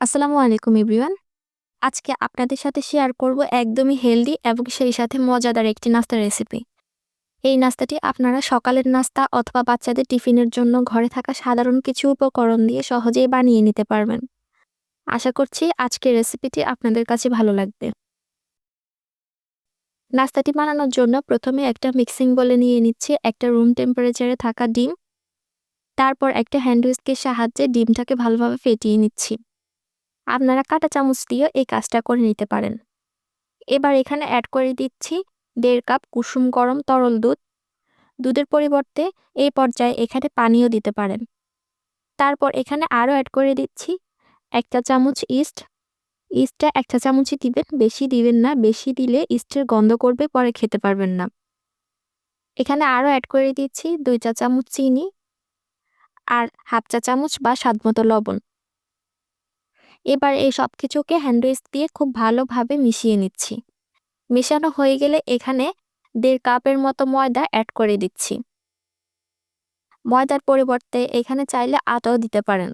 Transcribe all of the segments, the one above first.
আসসালামু আলাইকুম, এভরিওয়ান। আজকে আপনাদের সাথে শেয়ার করব একদমই হেলদি এবং সেই সাথে মজাদার একটি নাস্তার রেসিপি। এই নাস্তাটি আপনারা সকালের নাস্তা অথবা বাচ্চাদের টিফিনের জন্য ঘরে থাকা সাধারণ কিছু উপকরণ দিয়ে সহজেই বানিয়ে নিতে পারবেন। আশা করছি আজকের রেসিপিটি আপনাদের কাছে ভালো লাগবে। নাস্তাটি বানানোর জন্য প্রথমে একটা মিক্সিং বলে নিয়ে নিচ্ছি একটা রুম টেম্পারেচারে থাকা ডিম। তারপর একটা হ্যান্ড সাহায্যে ডিমটাকে ভালোভাবে ফেটিয়ে নিচ্ছি। আপনারা কাঁটা চামচ দিয়ে এই কাজটা করে নিতে পারেন। এবার এখানে অ্যাড করে দিচ্ছি দেড় কাপ কুসুম গরম তরল দুধ। দুধের পরিবর্তে এই পর্যায়ে এখানে পানিও দিতে পারেন। তারপর এখানে আরও অ্যাড করে দিচ্ছি একটা চামচ ইস্ট। ইস্টটা একটা চামচই দিবেন, বেশি দিবেন না, বেশি দিলে ইস্টের গন্ধ করবে, পরে খেতে পারবেন না। এখানে আরও অ্যাড করে দিচ্ছি দুই চা চামচ চিনি আর হাফ চা চামচ বা স্বাদ মতো লবণ। এবার এই সব কিছুকে হ্যান্ডউইচ দিয়ে খুব ভালোভাবে মিশিয়ে নিচ্ছি। মেশানো হয়ে গেলে এখানে দেড় কাপের মতো ময়দা অ্যাড করে দিচ্ছি। ময়দার পরিবর্তে এখানে চাইলে আটাও দিতে পারেন।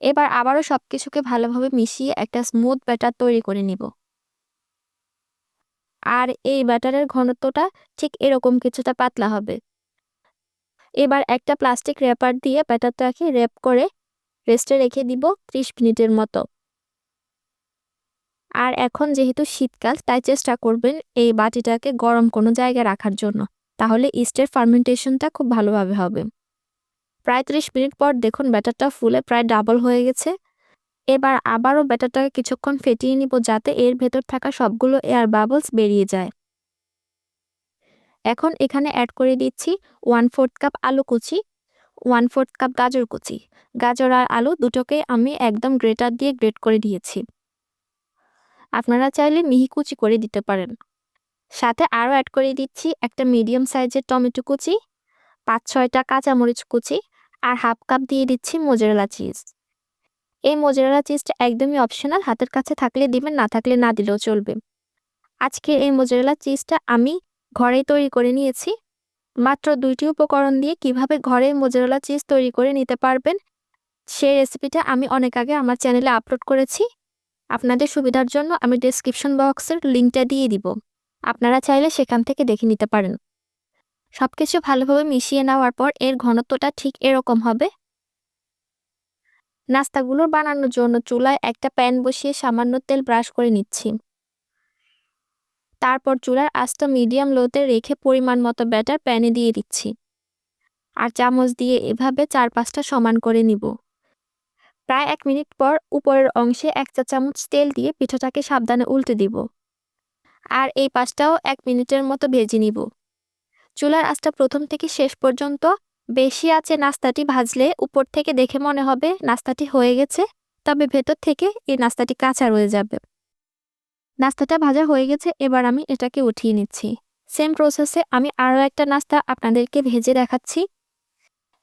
এবার আবারও সব কিছুকে ভালোভাবে মিশিয়ে একটা স্মুথ ব্যাটার তৈরি করে নিব। আর এই ব্যাটারের ঘনত্বটা ঠিক এরকম কিছুটা পাতলা হবে। এবার একটা প্লাস্টিক র্যাপার দিয়ে ব্যাটারটাকে র্যাপ করে রেস্টে রেখে দিব ত্রিশ মিনিটের মতো। আর এখন যেহেতু শীতকাল, তাই চেষ্টা করবেন এই বাটিটাকে গরম কোনো জায়গায় রাখার জন্য। তাহলে ইস্টের ফার্মেন্টেশনটা খুব ভালোভাবে হবে। প্রায় ত্রিশ মিনিট পর দেখুন ব্যাটারটা ফুলে প্রায় ডাবল হয়ে গেছে। এবার আবারও ব্যাটারটাকে কিছুক্ষণ ফেটিয়ে নিব যাতে এর ভেতর থাকা সবগুলো এয়ার বাবলস বেরিয়ে যায়। এখন এখানে অ্যাড করে দিচ্ছি ওয়ান ফোর্থ কাপ আলু কুচি। ওয়ান ফোর্থ কাপ গাজর কুচি। গাজর আর আলু দুটোকে আমি একদম গ্রেটার দিয়ে গ্রেট করে দিয়েছি। আপনারা চাইলে মিহি কুচি করে দিতে পারেন। সাথে আরও অ্যাড করে দিচ্ছি একটা মিডিয়াম সাইজের টমেটো কুচি পাঁচ ছয়টা কাঁচামরিচ কুচি আর হাফ কাপ দিয়ে দিচ্ছি মোজারেলা চিজ এই মোজারেলা চিজটা একদমই অপশনাল হাতের কাছে থাকলে দিবেন, না থাকলে না দিলেও চলবে। আজকে এই মোজারেলা চিজটা আমি ঘরেই তৈরি করে নিয়েছি। মাত্র দুইটি উপকরণ দিয়ে কীভাবে ঘরে মোজারেলা চিজ তৈরি করে নিতে পারবেন, সেই রেসিপিটা আমি অনেক আগে আমার চ্যানেলে আপলোড করেছি। আপনাদের সুবিধার জন্য আমি ডিসক্রিপশন বক্সের লিঙ্কটা দিয়ে দিব। আপনারা চাইলে সেখান থেকে দেখে নিতে পারেন। সব কিছু ভালোভাবে মিশিয়ে নেওয়ার পর এর ঘনত্বটা ঠিক এরকম হবে। নাস্তাগুলো বানানোর জন্য চুলায় একটা প্যান বসিয়ে সামান্য তেল ব্রাশ করে নিচ্ছি। তারপর চুলার আস্ত মিডিয়াম লোতে রেখে পরিমাণ মতো ব্যাটার প্যানে দিয়ে দিচ্ছি। আর চামচ দিয়ে এভাবে চার পাঁচটা সমান করে নিব। প্রায় এক মিনিট পর উপরের অংশে এক চা চামচ তেল দিয়ে পিঠাটাকে সাবধানে উল্টে দিব। আর এই পাশটাও এক মিনিটের মতো ভেজে নিব। চুলার আঁচটা প্রথম থেকে শেষ পর্যন্ত বেশি আছে নাস্তাটি ভাজলে উপর থেকে দেখে মনে হবে নাস্তাটি হয়ে গেছে, তবে ভেতর থেকে এই নাস্তাটি কাঁচা রয়ে যাবে। নাস্তাটা ভাজা হয়ে গেছে, এবার আমি এটাকে উঠিয়ে নিচ্ছি। সেম প্রসেসে আমি আরও একটা নাস্তা আপনাদেরকে ভেজে দেখাচ্ছি।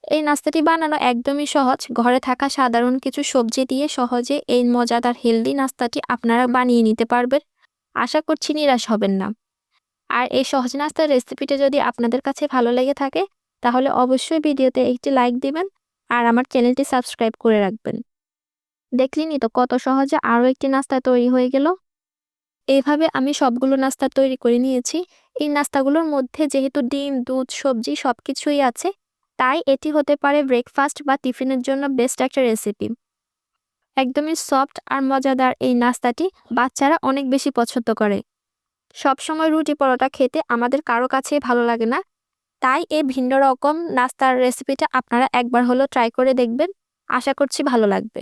এই নাস্তাটি বানানো একদমই সহজ। ঘরে থাকা সাধারণ কিছু সবজি দিয়ে সহজে এই মজাদার হেলদি নাস্তাটি আপনারা বানিয়ে নিতে পারবেন। আশা করছি নিরাশ হবেন না। আর এই সহজ নাস্তার রেসিপিটা যদি আপনাদের কাছে ভালো লেগে থাকে, তাহলে অবশ্যই ভিডিওতে একটি লাইক দিবেন আর আমার চ্যানেলটি সাবস্ক্রাইব করে রাখবেন। দেখলিনি তো কত সহজে আরও একটি নাস্তা তৈরি হয়ে গেল। এইভাবে আমি সবগুলো নাস্তা তৈরি করে নিয়েছি। এই নাস্তাগুলোর মধ্যে যেহেতু ডিম, দুধ, সবজি সব কিছুই আছে, তাই এটি হতে পারে ব্রেকফাস্ট বা টিফিনের জন্য বেস্ট একটা রেসিপি একদমই সফট আর মজাদার এই নাস্তাটি বাচ্চারা অনেক বেশি পছন্দ করে। সবসময় রুটি পরোটা খেতে আমাদের কারও কাছে ভালো লাগে না, তাই এই ভিন্ন রকম নাস্তার রেসিপিটা আপনারা একবার হলো ট্রাই করে দেখবেন। আশা করছি ভালো লাগবে।